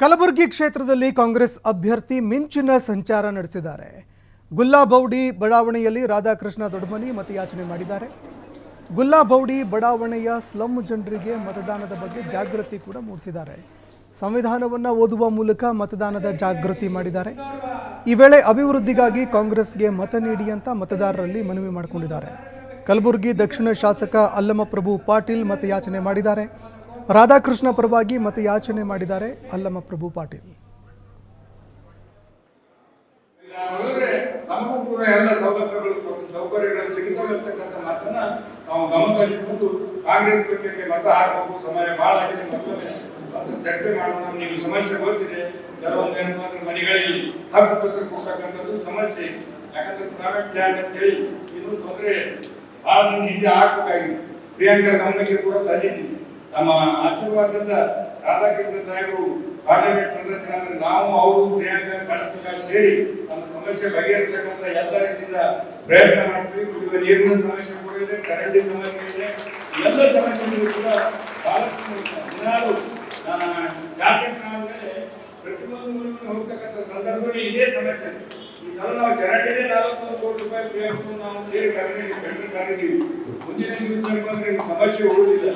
ಕಲಬುರಗಿ ಕ್ಷೇತ್ರದಲ್ಲಿ ಕಾಂಗ್ರೆಸ್ ಅಭ್ಯರ್ಥಿ ಮಿಂಚಿನ ಸಂಚಾರ ನಡೆಸಿದ್ದಾರೆ. ಗುಲ್ಲಾಬೌಡಿ ಬಡಾವಣೆಯಲ್ಲಿ ರಾಧಾಕೃಷ್ಣ ದೊಡ್ಡಮನಿ ಮತಯಾಚನೆ ಮಾಡಿದ್ದಾರೆ. ಗುಲ್ಲಾಬೌಡಿ ಬಡಾವಣೆಯ ಸ್ಲಮ್ ಜನರಿಗೆ ಮತದಾನದ ಬಗ್ಗೆ ಜಾಗೃತಿ ಕೂಡ ಮೂಡಿಸಿದ್ದಾರೆ. ಸಂವಿಧಾನವನ್ನು ಓದುವ ಮೂಲಕ ಮತದಾನದ ಜಾಗೃತಿ ಮಾಡಿದ್ದಾರೆ. ಈ ವೇಳೆ ಅಭಿವೃದ್ಧಿಗಾಗಿ ಕಾಂಗ್ರೆಸ್ಗೆ ಮತ ನೀಡಿ ಅಂತ ಮತದಾರರಲ್ಲಿ ಮನವಿ ಮಾಡಿಕೊಂಡಿದ್ದಾರೆ. ಕಲಬುರಗಿ ದಕ್ಷಿಣ ಶಾಸಕ ಅಲ್ಲಮಪ್ರಭು ಪಾಟೀಲ್ ಮತಯಾಚನೆ ಮಾಡಿದ್ದಾರೆ. ರಾಧಾಕೃಷ್ಣ ಪರವಾಗಿ ಮಾಡಿದ್ದಾರೆ ಪಾಟೀಲ್. ಮತ ಸಮಯ ಆಗಿದೆ ಮತ್ತೊಮ್ಮೆ ಅದನ್ನ ಚರ್ಚೆ ಮಾಡೋಣ. ನೀವು ಸಮಸ್ಯೆ ಸಮಸ್ಯೆ. ಯಾಕಂದ್ರೆ ಲ್ಯಾಂಡ್ ಅಂತ ಹೇಳಿ ತೊಂದರೆ ಹಿಂದೆ ಹಾಕಬೇಕಾಗಿದೆ ಪ್ರಿಯಾಂಕಾ ಗಮನಕ್ಕೆ ಕೂಡ ತಂದಿದ್ದೀವಿ. ತಮ್ಮ ಆಶೀರ್ವಾದದಿಂದ ರಾಧಾಕೃಷ್ಣ ಸಾಹೇಬರು ಪಾರ್ಲಿಮೆಂಟ್ ಸದಸ್ಯರಾದ್ರೆ ನಾವು ಅವರು ಪ್ರಿಯಾಂಕಾ ಕಳಚಲ ಸೇರಿ ನಮ್ಮ ಸಮಸ್ಯೆ ಬಗೆಹರಿಸತಕ್ಕಂಥ ಎಲ್ಲ ಪ್ರಯತ್ನ ಮಾಡ್ತೀವಿ. ಕುಡಿಯುವ ನೀರಿನ ಸಮಸ್ಯೆ ಕೂಡ ಇದೆ ಕರೆಂಟ್ ಸಮಸ್ಯೆ ಇದೆ. ಎಲ್ಲ ಸಮಸ್ಯೆಗಳು ಕೂಡ ಬಹಳಷ್ಟು ನಾನು ಶಾಸಕರಾದ್ಮೇಲೆ ಪ್ರತಿಯೊಂದು ಮೂಲಕ ಹೋಗ್ತಕ್ಕಂಥ ಸಂದರ್ಭದಲ್ಲಿ ಇದೇ ಸಮಸ್ಯೆ. ಈ ಸಲ ನಾವು ಚರಂಡಿಗೆ ನಾಲ್ಕು ಕೋಟಿ ರೂಪಾಯಿ ಪ್ರಯತ್ನ ನಾವು ಸೇರಿ ಕರೆಂಟ್ ಕರೆದಿದ್ದೀವಿ ಮುಂದಿನ ಸಮಸ್ಯೆ ಉಳಿದಿಲ್ಲ.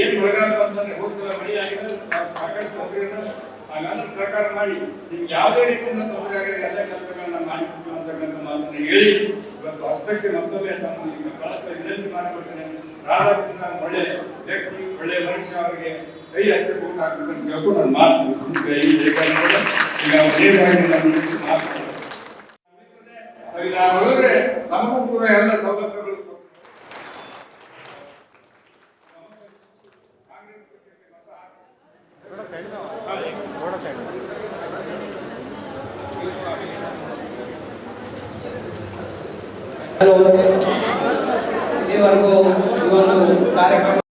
ಏನ್ ಮಳೆಗಾಲ ಬಂತಂದ್ರೆ ಹೋದ ಸಲ ಮಳೆ ಆಗಿದೆ ಸಾಕಷ್ಟು ತೊಂದರೆಯನ್ನು ಹಾಗೆಲ್ಲ ಸರ್ಕಾರ ಮಾಡಿ. ನಿಮ್ಗೆ ಯಾವುದೇ ರೀತಿಯಿಂದ ತೊಂದರೆ ಆಗಿದೆ ಎಲ್ಲ ಕೆಲಸಗಳನ್ನ ಮಾಡಿಕೊಟ್ಟು ಅಂತಕ್ಕಂಥ ಮಾತನ್ನ ಹೇಳಿ. ಇವತ್ತು ಅಷ್ಟಕ್ಕೆ ಮತ್ತೊಮ್ಮೆ ತಮ್ಮ ನಿಮ್ಮ ಕಳಿಸ್ತಾ ವಿನಂತಿ ಮಾಡಿಕೊಡ್ತೇನೆ ರಾಧಾಕೃಷ್ಣ ಒಳ್ಳೆ ವ್ಯಕ್ತಿ, ಒಳ್ಳೆ ಮನುಷ್ಯ ಅವರಿಗೆ ಕೈ ಹಸ್ತ ಕೊಟ್ಟು ಹಾಕ್ಬೇಕಂತ ಕೇಳ್ಕೊಂಡು ನಾನು ಮಾತು ಈಗ ನೇರವಾಗಿ ಜೊತೆ ಮಾತಾಡ್ತಾರೆ. ಸಂವಿಧಾನ ಒಳಗಡೆ ತಮಗೂ ಕೂಡ ಎಲ್ಲ ಸೌಲಭ್ಯಗಳು ಇಲ್ಲಿವರೆಗೂ ಈ ಒಂದು ಕಾರ್ಯಕ್ರಮ